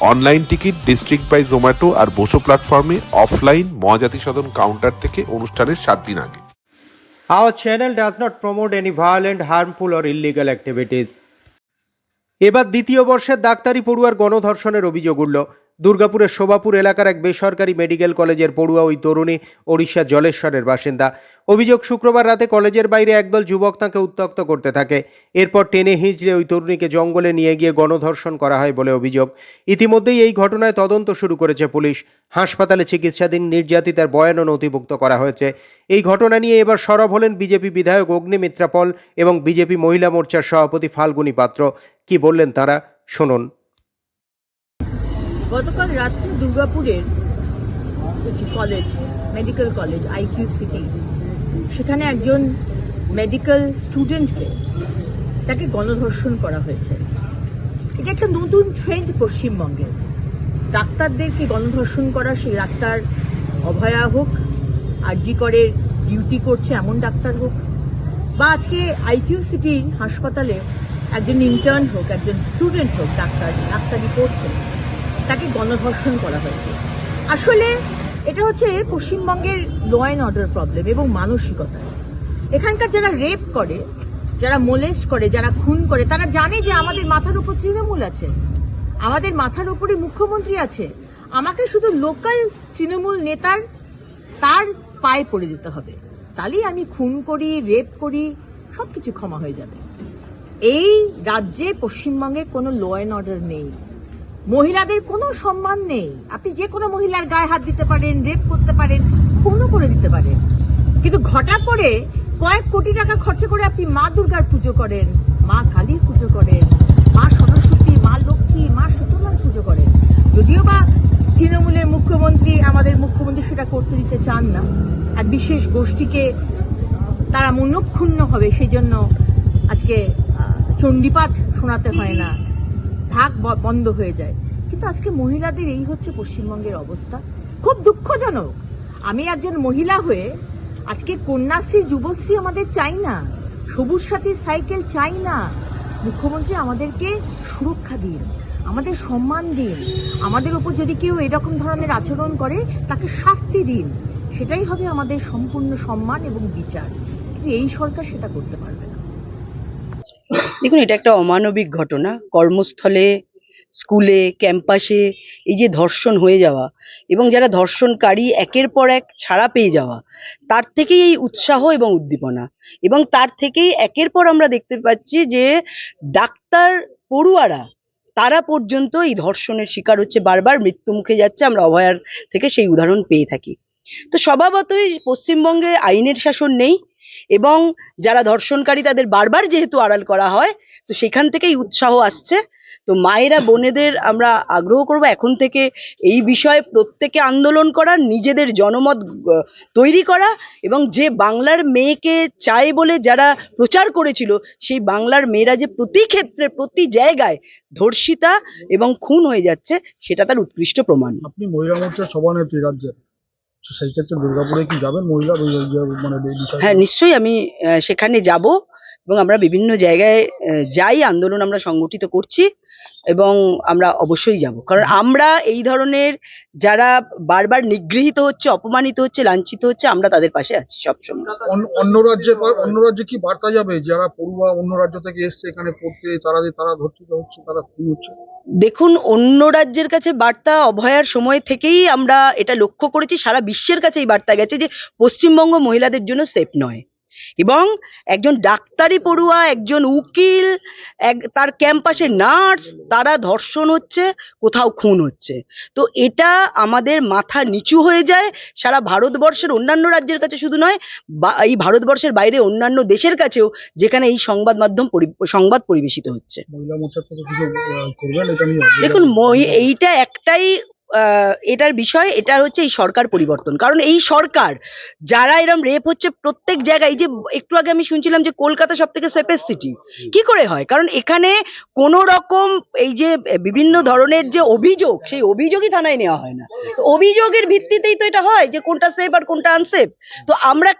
Online ticket district by Zomato আর বসো প্ল্যাটফর্মে offline Mahajati সদন counter থেকে অনুষ্ঠানের সাত দিন আগে Our channel does not promote any violent, harmful, or illegal activities. এবার দ্বিতীয় বর্ষের ডাক্তারি পড়ুয়ার গণধর্ষণের অভিযোগ উঠল দুর্গাপুরের শোভাপুর এলাকার এক বেসরকারি মেডিকেল কলেজের পড়ুয়া ওই তরুণী ওড়িশা জলেশ্বরের বাসিন্দা। অভিযোগ শুক্রবার রাতে কলেজের বাইরে একদল যুবক তাকে উত্তক্ত করতে থাকে। এরপর টেনে হিঁচড়ে ওই তরুণীকে জঙ্গলে নিয়ে গিয়ে গণধর্ষণ করা হয় বলে অভিযোগ। ইতিমধ্যেই এই ঘটনায় তদন্ত শুরু করেছে পুলিশ। হাসপাতালে চিকিৎসাধীন নির্যাতিতার বয়ানও নথিভুক্ত করা হয়েছে। এই ঘটনা নিয়ে এবার সরব হলেন বিজেপি বিধায়ক অগ্নিমিত্রা পল এবং বিজেপি মহিলা মোর্চার সভাপতি ফাল্গুনী পাত্র। কি বললেন তারা? শুনুন। গতকাল রাত্রে দুর্গাপুরের college medical college IQ city সেখানে একজন মেডিকেল স্টুডেন্টকে তাকে গণধর্ষণ করা হয়েছে। এটা একটা নতুন ট্রেন্ড পশ্চিমবঙ্গে। ডাক্তারদেরকে গণধর্ষণ করা, সেই ডাক্তার অভয়া হোক আর জি করে ডিউটি করছে এমন ডাক্তার হোক, বা আজকে আইকিউ সিটির হাসপাতালে একজন ইন্টার্ন হোক, একজন স্টুডেন্ট হোক, ডাক্তার, ডাক্তারি পড়ছে তাকে গণধর্ষণ করা হয়েছে। আসলে এটা হচ্ছে পশ্চিমবঙ্গের ল অ্যান্ড অর্ডার প্রবলেম এবং মানসিকতা। এখানকার যারা রেপ করে, যারা মোলেস্ট করে, যারা খুন করে, তারা জানে যে আমাদের মাথার উপর তৃণমূল আছে। আমাদের মাথার উপরে মুখ্যমন্ত্রী আছে। আমাকে শুধু লোকাল তৃণমূল নেতার তার পায়ে পড়ে যেতে হবে। তাহলেই আমি খুন করি রেপ করি, সবকিছু ক্ষমা হয়ে যাবে। এই রাজ্যে পশ্চিমবঙ্গে কোনো ল অ্যান্ড অর্ডার নেই। মহিলাদের কোনো সম্মান নেই। আপনি যে কোনো মহিলার গায়ে হাত দিতে পারেন, রেপ করতে পারেন, খুনও করে দিতে পারেন। কিন্তু ঘটা করে কয়েক কোটি টাকা খরচ করে আপনি মা দুর্গার পুজো করেন, মা কালীর পুজো করেন, মা সরস্বতী, মা লক্ষ্মী, মা শীতলার পুজো করেন। যদিও বা তৃণমূলের মুখ্যমন্ত্রী আমাদের মুখ্যমন্ত্রী সেটা করতে দিতে চান না এক বিশেষ গোষ্ঠীকে তারা মনক্ষুণ্ণ হবে সেই জন্য আজকে চণ্ডীপাঠ শোনাতে হয় না। ব- বন্ধ হয়ে যায়। কিন্তু আজকে মহিলাদের এই হচ্ছে পশ্চিমবঙ্গের অবস্থা। খুব দুঃখজনক। আমি একজন মহিলা হয়ে আজকে কন্যাশ্রী, যুবশ্রী আমাদের চাই না। সবুজ সাথী সাইকেল চাই না। মুখ্যমন্ত্রী আমাদেরকে সুরক্ষা দিন, আমাদের সম্মান দিন, আমাদের উপর যদি কেউ এরকম ধরনের আচরণ করে, তাকে শাস্তি দিন। সেটাই হবে আমাদের সম্পূর্ণ সম্মান এবং বিচার। কিন্তু এই সরকার সেটা করতে পারবে না। দেখুন, এটা একটা অমানবিক ঘটনা। কর্মস্থলে, স্কুলে, ক্যাম্পাসে এই যে ধর্ষণ হয়ে যাওয়া এবং যারা ধর্ষণকারী একের পর এক ছাড়া পেয়ে যাওয়া, তার থেকেই এই উৎসাহ এবং উদ্দীপনা। এবং তার থেকেই একের পর আমরা দেখতে পাচ্ছি যে ডাক্তার পড়ুয়ারা, তারা পর্যন্ত এই ধর্ষণের শিকার হচ্ছে। বারবার মৃত্যু মুখে যাচ্ছে, আমরা অভয়ার থেকে সেই উদাহরণ পেয়ে থাকি। তো স্বভাবতই পশ্চিমবঙ্গে আইনের শাসন নেই। এবং যারা ধর্ষণকারী তাদের বারবার যেহেতু আড়াল করা হয়, তো সেখান থেকেই উৎসাহ আসছে। তো মায়েরা, বোনেদের আমরা আগ্রহ করব এখন থেকে এই বিষয়ে প্রত্যেকে আন্দোলন করা, নিজেদের জনমত তৈরি করা এবং যে বাংলার মেয়েকে চায় বলে যারা প্রচার করেছিল, সেই বাংলার মেয়েরা যে প্রতি ক্ষেত্রে, প্রতি জায়গায় ধর্ষিতা এবং খুন হয়ে যাচ্ছে, সেটা তার উৎকৃষ্ট প্রমাণ। আপনি মহিলা মোর্চার সভানেত্রী রাজ্যের। সেই ক্ষেত্রে দুর্গাপুরে কি যাবেন মহিলা? মানে হ্যাঁ নিশ্চয়ই আমি সেখানে যাব এবং আমরা বিভিন্ন জায়গায় যাই আন্দোলন আমরা সংগঠিত করছি এবং আমরা অবশ্যই যাব। কারণ আমরা এই ধরনের যারা বারবার নিগৃহীত হচ্ছে অপমানিত হচ্ছে লাঞ্ছিত হচ্ছে আমরা তাদের পাশে আছি সবসময়। অন্য- অন্য রাজ্যে অন্য রাজ্যে কি বার্তা যাবে? যারা পড়ুয়া অন্য রাজ্য থেকে এসছে এখানে পড়তে তারা যে তারা ধর্ষিত হচ্ছে তারা খুন হচ্ছে। দেখুন, অন্য রাজ্যের কাছে বার্তা অভয়ার সময় থেকেই আমরা এটা লক্ষ্য করেছি, সারা বিশ্বের কাছে এই বার্তা গেছে যে পশ্চিমবঙ্গ মহিলাদের জন্য সেফ নয়। এবং একজন ডাক্তারি পড়ুয়া একজন উকিল এক তার ক্যাম্পাসে নার্স তারা ধর্ষণ হচ্ছে কোথাও খুন হচ্ছে। তো এটা আমাদের মাথা নিচু হয়ে যায়। সারা ভারতবর্ষের অন্যান্য রাজ্যের কাছে শুধু নয় বা এই ভারতবর্ষের বাইরে অন্যান্য দেশের কাছেও যেখানে এই সংবাদ মাধ্যম পরি- সংবাদ পরিবেশিত হচ্ছে। দেখুন মই- এইটা একটাই এটার বিষয় এটা হচ্ছে এই সরকার পরিবর্তন। কারণ এই সরকার যারা এরম রেপ হচ্ছে প্রত্যেক জায়গায় এই যে একটু আগে আমি শুনছিলাম যে কলকাতা সব থেকে সেফেস্ট সিটি কি করে হয়? কারণ এখানে কোনো রকম এই যে বিভিন্ন ধরনের যে অভিযোগ সেই অভিযোগই থানায় নেওয়া হয় না। তো অভিযোগের ভিত্তিতেই তো এটা হয় যে কোনটা সেফ আর কোনটা আনসেফ তো আমরা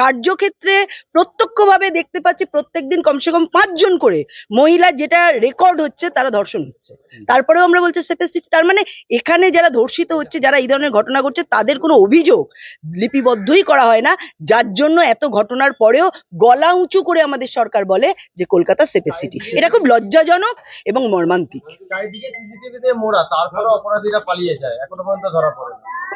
কার্যক্ষেত্রে প্রত্যক্ষভাবে দেখতে পাচ্ছি প্রত্যেকদিন কমসে কম পাঁচজন করে মহিলা যেটা রেকর্ড হচ্ছে তারা ধর্ষণ হচ্ছে। তারপরেও আমরা বলছি সেফেস্ট তার মানে এখানে যারা ধর্ষিত হচ্ছে যারা এই ধরনের ঘটনা ঘটছে তাদের কোনো অভিযোগ লিপিবদ্ধই করা হয় না। যার জন্য এত ঘটনার পরেও গলা উঁচু করে আমাদের সরকার বলে যে কলকাতা সেফেস্ট সিটি এটা খুব লজ্জাজনক এবং মর্মান্তিক।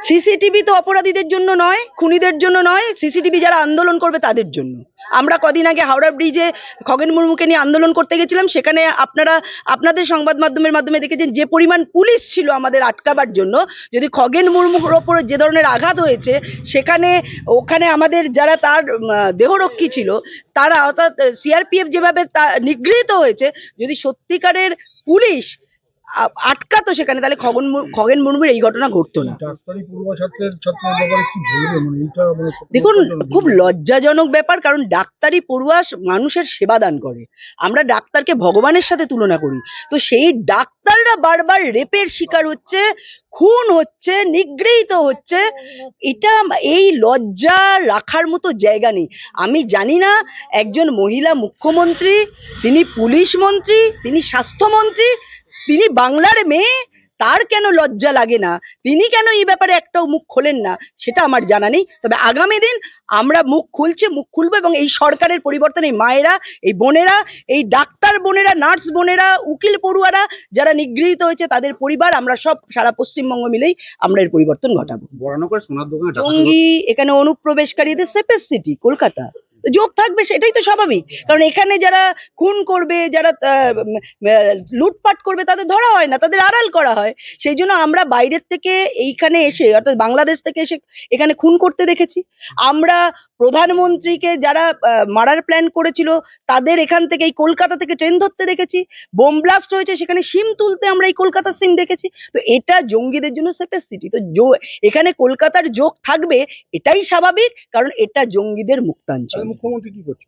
সিসিটিভি তো অপরাধীদের জন্য নয় খুনিদের জন্য নয় সিসিটিভি যারা আন্দোলন করবে তাদের জন্য। আমরা কদিন আগে হাওড়া ব্রিজে খগেন মুর্মুকে নিয়ে আন্দোলন করতে গেছিলাম, সেখানে আপনারা, আপনাদের সংবাদ মাধ্যমের মাধ্যমে দেখেছেন যে পরিমাণ পুলিশ ছিল আমাদের আটকাবার জন্য। যদি খগেন মুর্মুর ওপরে যে ধরনের আঘাত হয়েছে, সেখানে, ওখানে আমাদের যারা তার দেহরক্ষী ছিল, তারা অর্থাৎ সিআরপিএফ যেভাবে তা নিগৃহীত হয়েছে, যদি সত্যিকারের পুলিশ আটকাতো সেখানে তাহলে খগন খগেন মুর্মুর এই ঘটনা ঘটতো না। মানে মানে দেখুন খুব লজ্জাজনক ব্যাপার কারণ ডাক্তারি পড়ুয়া মানুষের সেবা দান করে। আমরা ডাক্তারকে ভগবানের সাথে তুলনা করি। তো সেই ডাক্তাররা বারবার রেপের শিকার হচ্ছে খুন হচ্ছে নিগৃহীত হচ্ছে। এটা এই লজ্জা রাখার মতো জায়গা নেই। আমি জানি না একজন মহিলা মুখ্যমন্ত্রী তিনি পুলিশ মন্ত্রী তিনি স্বাস্থ্যমন্ত্রী তিনি বাংলার মেয়ে তার কেন লজ্জা লাগে না? তিনি কেন এই ব্যাপারে একটাও মুখ খোলেন না? সেটা আমার জানা নেই। তবে আগামী দিন আমরা মুখ খুলছে মুখ খুলবো এবং এই সরকারের পরিবর্তন এই মায়েরা এই বোনেরা এই ডাক্তার বোনেরা নার্স বোনেরা উকিল পড়ুয়ারা যারা নিগৃহীত হয়েছে তাদের পরিবার আমরা সব সারা পশ্চিমবঙ্গ মিলেই আমরা এর পরিবর্তন ঘটাবো। জঙ্গি এখানে অনুপ্রবেশকারীদের সেফেস্ট সিটি কলকাতা। যোগ থাকবে সেটাই তো স্বাভাবিক। কারণ এখানে যারা খুন করবে, যারা লুটপাট করবে তাদের ধরা হয় না, তাদের আড়াল করা হয়। সেই জন্য আমরা বাইরের থেকে এইখানে এসে, অর্থাৎ বাংলাদেশ থেকে এসে এখানে খুন করতে দেখেছি। আমরা প্রধানমন্ত্রীকে যারা মারার প্ল্যান করেছিল, তাদের এখান থেকে এই কলকাতা থেকে ট্রেন ধরতে দেখেছি। বোম ব্লাস্ট হয়েছে, সেখানে সিম তুলতে আমরা এই কলকাতার সিম দেখেছি। তো এটা জঙ্গিদের জন্য সেফেস্ট সিটি তো এখানে কলকাতার যোগ থাকবে, এটাই স্বাভাবিক, কারণ এটা জঙ্গিদের মুক্তাঞ্চল। মুখ্যমন্ত্রী কি করছে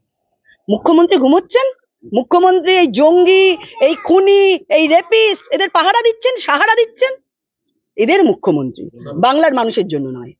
মুখ্যমন্ত্রী ঘুমোচ্ছেন? মুখ্যমন্ত্রী এই জঙ্গি, এই খুনি, এই রেপিস্ট এদের পাহারা দিচ্ছেন, সাহারা দিচ্ছেন? এদের মুখ্যমন্ত্রী, বাংলার মানুষের জন্য নয়।